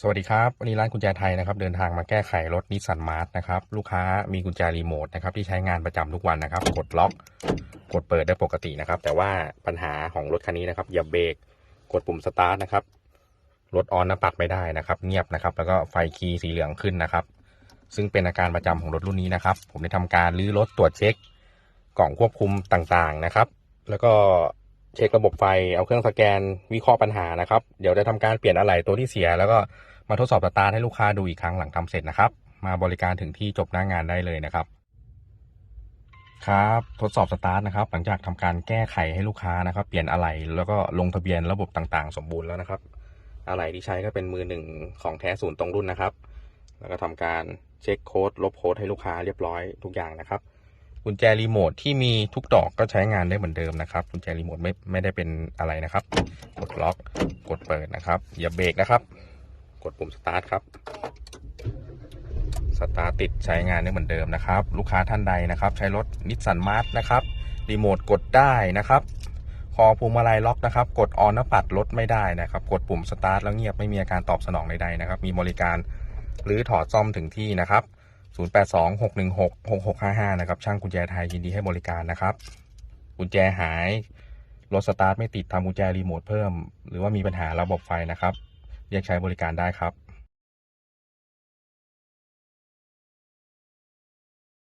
สวัสดีครับ วันนี้ร้านกุญแจไทยนะครับ เดินทางมาแก้ไขรถนิสสันมาร์ทนะครับ ลูกค้ามีกุญแจรีโมทนะครับที่ใช้งานประจำทุกวันนะครับ กดล็อก กดเปิดได้ปกตินะครับ แต่ว่าปัญหาของรถคันนี้นะครับอย่าเบรกกดปุ่มสตาร์ทนะครับรถออนน้ำปัดไม่ได้นะครับ เงียบนะครับ แล้วก็ไฟคีย์สีเหลืองขึ้นนะครับ ซึ่งเป็นอาการประจำของรถรุ่นนี้นะครับ ผมได้ทำการรื้อรถตรวจเช็ค กล่องควบคุมต่างๆนะครับ แล้วก็ เช็คระบบไฟ เอาเครื่องสแกนวิเคราะห์ปัญหานะครับ เดี๋ยวจะทำการเปลี่ยนอะไหล่ตัวที่เสีย แล้วก็มาทดสอบสตาร์ทให้ลูกค้าดูอีกครั้งหลังทำเสร็จนะครับ มาบริการถึงที่จบหน้างงานได้เลยนะครับ ครับทดสอบสตาร์ทนะครับ หลังจากทำการแก้ไขให้ลูกค้านะครับ เปลี่ยนอะไหล่แล้วก็ลงทะเบียนระบบต่างๆ สมบูรณ์แล้วนะครับ อะไหล่ที่ใช้ก็เป็นมือหนึ่งของแท้ศูนย์ตรงรุ่นนะครับ แล้วก็ทำการเช็คโค้ดลบโค้ดให้ลูกค้าเรียบร้อยทุกอย่างนะครับ กุญแจรีโมทที่มีทุกดอกก็ใช้งานได้เหมือนเดิมนะครับกุญแจรีโมทไม่ไม่ได้เป็นอะไรนะครับ กดล็อกกดเปิดนะครับ อย่าเบรกนะครับ กดปุ่มสตาร์ทครับสตาร์ติดใช้งานได้เหมือนเดิมนะครับ ลูกค้าท่านใดนะครับ ใช้รถนิสสันมาร์ทนะครับรีโมทกดได้นะครับ คอพวงมาลัยล็อกนะครับ กดออนน้ำปัดรถไม่ได้นะครับ กดปุ่มสตาร์ทแล้วเงียบไม่มีอาการตอบสนองใดๆนะครับ มีบริการหรือถอดซ่อมถึงที่นะครับ 0826166655 นะครับ ช่างกุญแจไทยยินดีให้บริการนะครับ กุญแจหายรถสตาร์ทไม่ติดทำกุญแจรีโมทเพิ่ม หรือว่ามีปัญหาระบบไฟนะครับ เรียกใช้บริการได้ครับ